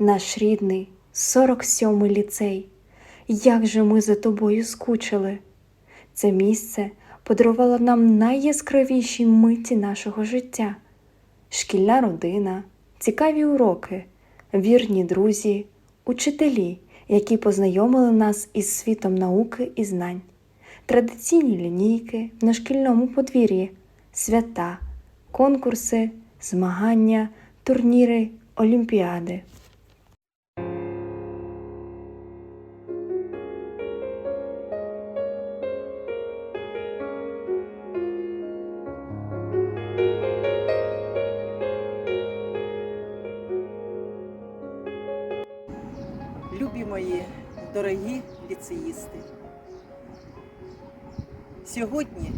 наш рідний, 47-й ліцей. Як же ми за тобою скучили. Це місце подарувало нам найяскравіші миті нашого життя: шкільна родина, цікаві уроки, вірні друзі, учителі, які познайомили нас із світом науки і знань, традиційні лінійки на шкільному подвір'ї, свята, конкурси, змагання, турніри, олімпіади. Любі мої дорогі ліцеїсти, сьогодні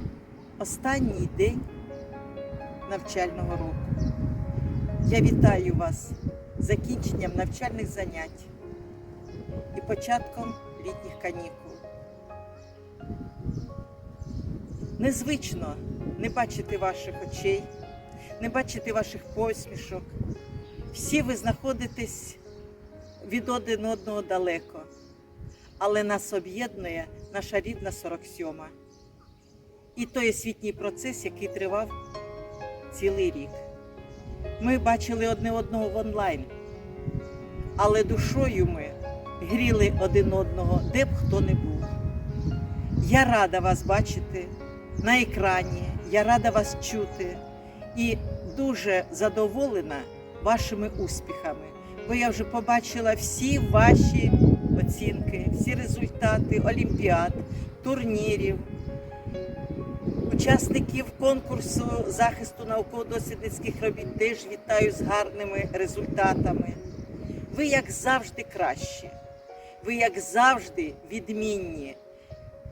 останній день навчального року. Я вітаю вас закінченням навчальних занять і початком літніх канікул. Незвично не бачити ваших очей, не бачити ваших посмішок. Всі ви знаходитесь від один одного далеко, але нас об'єднує наша рідна 47-ма. І той освітній процес, який тривав цілий рік. Ми бачили одне одного в онлайн, але душою ми гріли один одного, де б хто не був. Я рада вас бачити на екрані, я рада вас чути і дуже задоволена вашими успіхами бо я вже побачила всі ваші оцінки, всі результати олімпіад, турнірів, учасників конкурсу захисту науково-дослідницьких робіт теж вітаю з гарними результатами. Ви, як завжди, кращі, ви, як завжди, відмінні.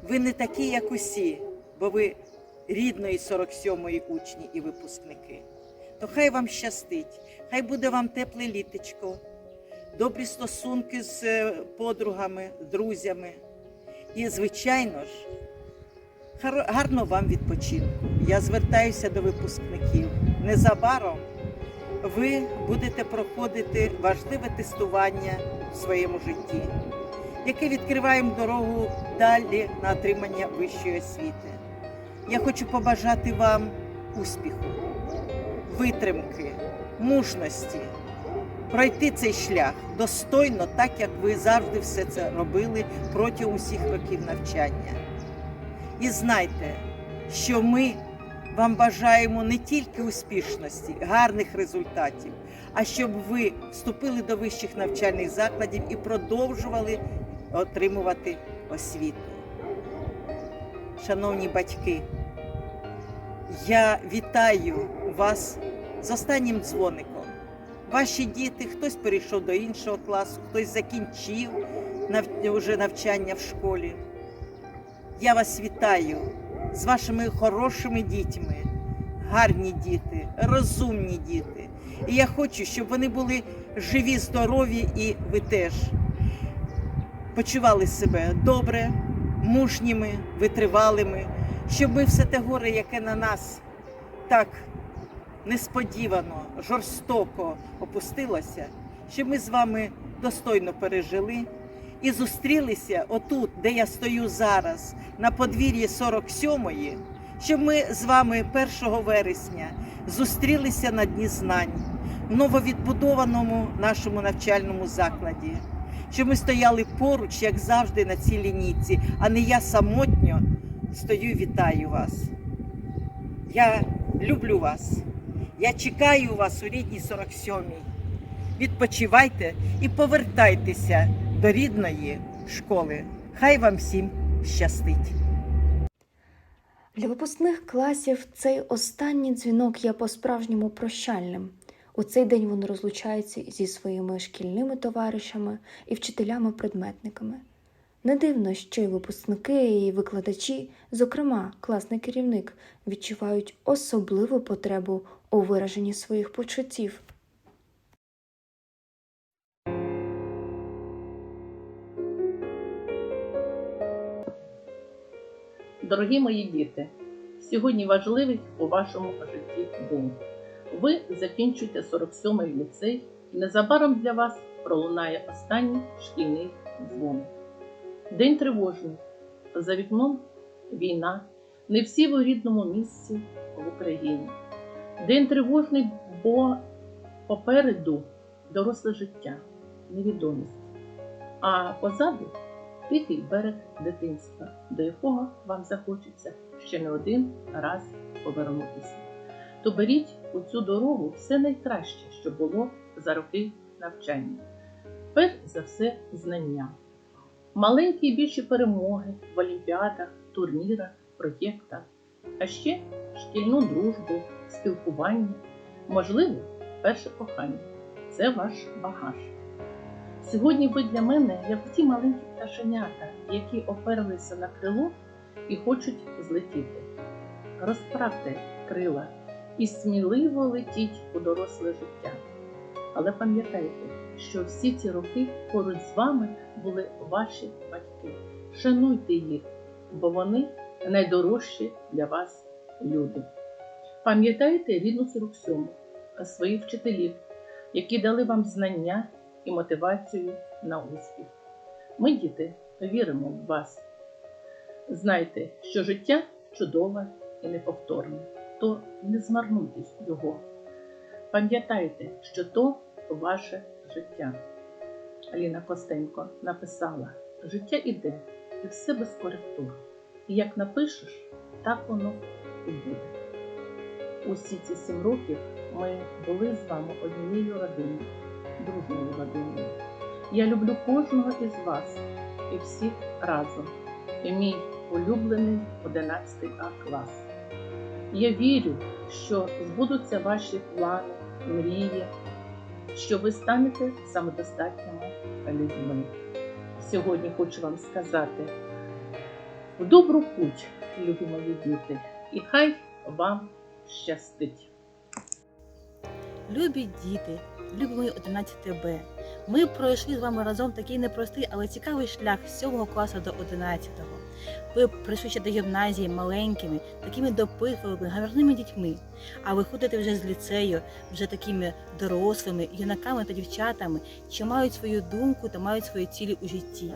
Ви не такі, як усі, бо ви рідної 47-ї учні і випускники. То хай вам щастить, хай буде вам тепле літочко, добрі стосунки з е, подругами, друзями. І, звичайно ж, гарно вам відпочинку. Я звертаюся до випускників. Незабаром ви будете проходити важливе тестування в своєму житті, яке відкриває дорогу далі на отримання вищої освіти. Я хочу побажати вам успіху витримки, мужності, пройти цей шлях достойно, так як ви завжди все це робили протягом усіх років навчання. І знайте, що ми вам бажаємо не тільки успішності, гарних результатів, а щоб ви вступили до вищих навчальних закладів і продовжували отримувати освіту. Шановні батьки, я вітаю вас з останнім дзвоником. Ваші діти, хтось перейшов до іншого класу, хтось закінчив вже навчання в школі. Я вас вітаю з вашими хорошими дітьми, гарні діти, розумні діти. І я хочу, щоб вони були живі, здорові, і ви теж почували себе добре, мужніми, витривалими, щоб ми все те горе, яке на нас так несподівано, жорстоко опустилося, щоб ми з вами достойно пережили і зустрілися отут, де я стою зараз, на подвір'ї 47-ї, щоб ми з вами 1 вересня зустрілися на Дні знань в нововідбудованому нашому навчальному закладі. Щоб ми стояли поруч, як завжди, на цій лінійці, а не я самотньо стою і вітаю вас. Я люблю вас. Я чекаю вас у рідній 47-й. Відпочивайте і повертайтеся до рідної школи. Хай вам всім щастить. Для випускних класів цей останній дзвінок є по-справжньому прощальним. У цей день вони розлучаються зі своїми шкільними товаришами і вчителями-предметниками. Не дивно, що й випускники, і викладачі, зокрема класний керівник, відчувають особливу потребу у вираженні своїх почуттів. Дорогі мої діти, сьогодні важливий у вашому житті день. Ви закінчуєте 47-й ліцей, і незабаром для вас пролунає останній шкільний дзвоник. День тривожний. За вікном війна. Не всі в рідному місці в Україні. День тривожний, бо попереду доросле життя, невідомість. А позаду тихий берег дитинства, до якого вам захочеться ще не один раз повернутися. То беріть у цю дорогу все найкраще, що було за роки навчання. Перш за все, знання. Маленькі і більші перемоги в олімпіадах, турнірах, проєктах, а ще шкільну дружбу, спілкування, можливо, перше кохання. Це ваш багаж. Сьогодні ви для мене як ті маленькі пташенята, які оперлися на крило і хочуть злетіти. Розправте крила і сміливо летіть у доросле життя. Але пам'ятайте, що всі ці роки поруч з вами були ваші батьки. Шануйте їх, бо вони найдорожчі для вас люди. Пам'ятайте рідну 47 своїх вчителів, які дали вам знання і мотивацію на успіх. Ми, діти, віримо в вас. Знайте, що життя чудове і неповторне, то не змарнуйте його. Пам'ятайте, що то ваше життя. Аліна Костенко написала: життя іде, і все без коректур. І як напишеш, так воно і буде. Усі ці сім років ми були з вами однією родиною, дружньою родиною. Я люблю кожного із вас і всіх разом. І мій улюблений 11 А клас. Я вірю, що збудуться ваші плани, мрії, що ви станете самодостатніми людьми. Сьогодні хочу вам сказати в добру путь, любі мої діти, і хай вам щастить. Любі діти, любі мої 11 Б. Ми пройшли з вами разом такий непростий, але цікавий шлях з 7 класу до 11. Ви прийшли до гімназії маленькими, такими допитливими, гарними дітьми. А виходите вже з ліцею, вже такими дорослими, юнаками та дівчатами, що мають свою думку та мають свої цілі у житті.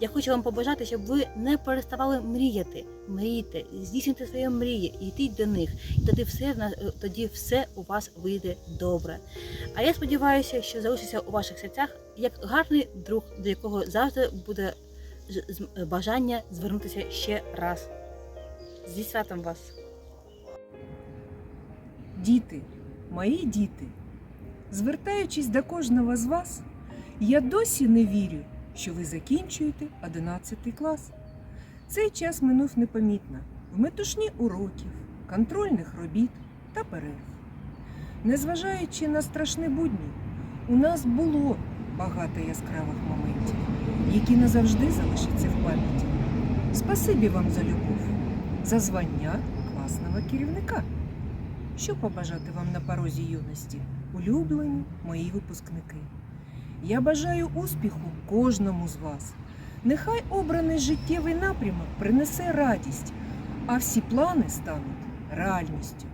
Я хочу вам побажати, щоб ви не переставали мріяти. Мрійте, здійснюйте свої мрії, і йдіть до них. І тоді все в тоді все у вас вийде добре. А я сподіваюся, що залишиться у ваших серцях як гарний друг, до якого завжди буде бажання звернутися ще раз. Зі святом вас! Діти, мої діти, звертаючись до кожного з вас, я досі не вірю, що ви закінчуєте 11 клас. Цей час минув непомітно в метушні уроків, контрольних робіт та перерв. Незважаючи на страшні будні, у нас було багато яскравих моментів, які назавжди залишаться в пам'яті. Спасибі вам за любов, за звання класного керівника. Що побажати вам на порозі юності, улюблені мої випускники? Я бажаю успіху кожному з вас. Нехай обраний життєвий напрямок принесе радість, а всі плани стануть реальністю.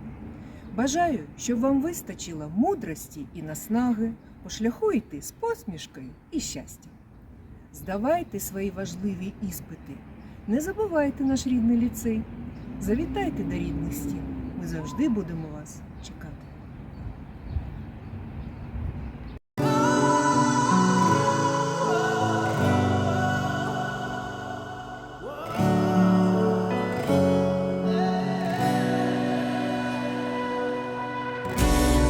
Бажаю, щоб вам вистачило мудрості і наснаги по йти з посмішкою і щастям. Здавайте свої важливі іспити, не забувайте наш рідний ліцей, завітайте до рідних стін. Ми завжди будемо вас чекати.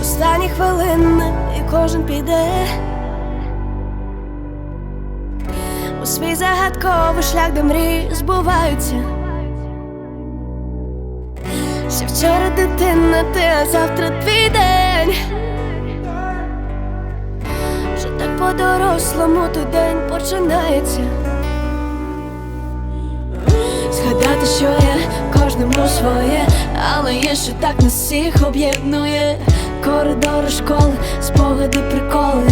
Останні хвилини і кожен піде свій загадковий шлях, де мрії збуваються. Ще вчора дитина, ти, а завтра твій день. Вже так по-дорослому той день починається. Згадати, що є кожному своє, але є, що так нас всіх об'єднує. Коридори школи, спогади, приколи,